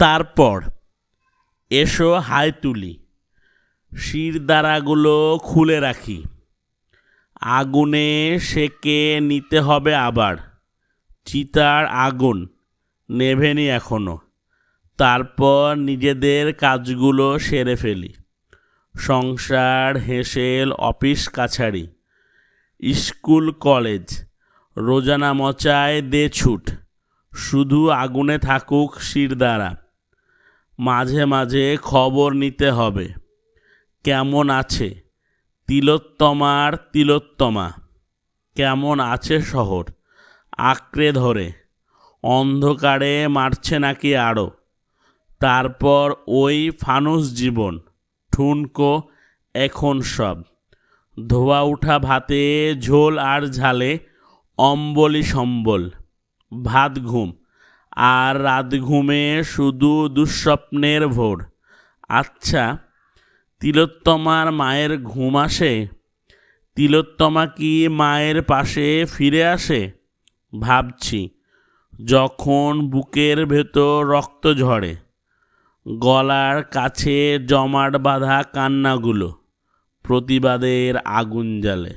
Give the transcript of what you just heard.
তারপর, এসো হাই তুলি শিরদাঁড়াগুলো খুলে রাখি, আগুনে সেকে নিতে হবে আবার, চিতার আগুন নেভেনি এখনও, তারপর নিজেদের কাজগুলো সেরে ফেলি, সংসার, হেসেল, অফিস, কাছারি, স্কুল, কলেজ রোজানা মচায় দে ছুট, শুধু আগুনে থাকুক শিরদাঁড়া মাঝে মাঝে মাঝে খবর নিতে হবে। কেমন আছে? তিলোত্তমার তিলোত্তমা। কেমন আছে শহর? আঁকড়ে ধরে। অন্ধকারে মারছে নাকি আরও তারপর ওই ফানুস জীবন, ঠুনকো এখন সব। ধোয়া উঠা ভাতে, ঝোল আর ঝালে, অম্বলি সম্বল। ভাত ঘুম। আর রাত ঘুমে শুধু দুঃস্বপ্নের ভোর। আচ্ছা তিলোত্তমার মায়ের ঘুম আসে? তিলোত্তমা কি মায়ের পাশে ফিরে আসে? ভাবছি, যখন বুকের ভেতর রক্ত ঝরে, গলার কাছে জমাট বাঁধা কান্নাগুলো, প্রতিবাদের আগুন জ্বালে।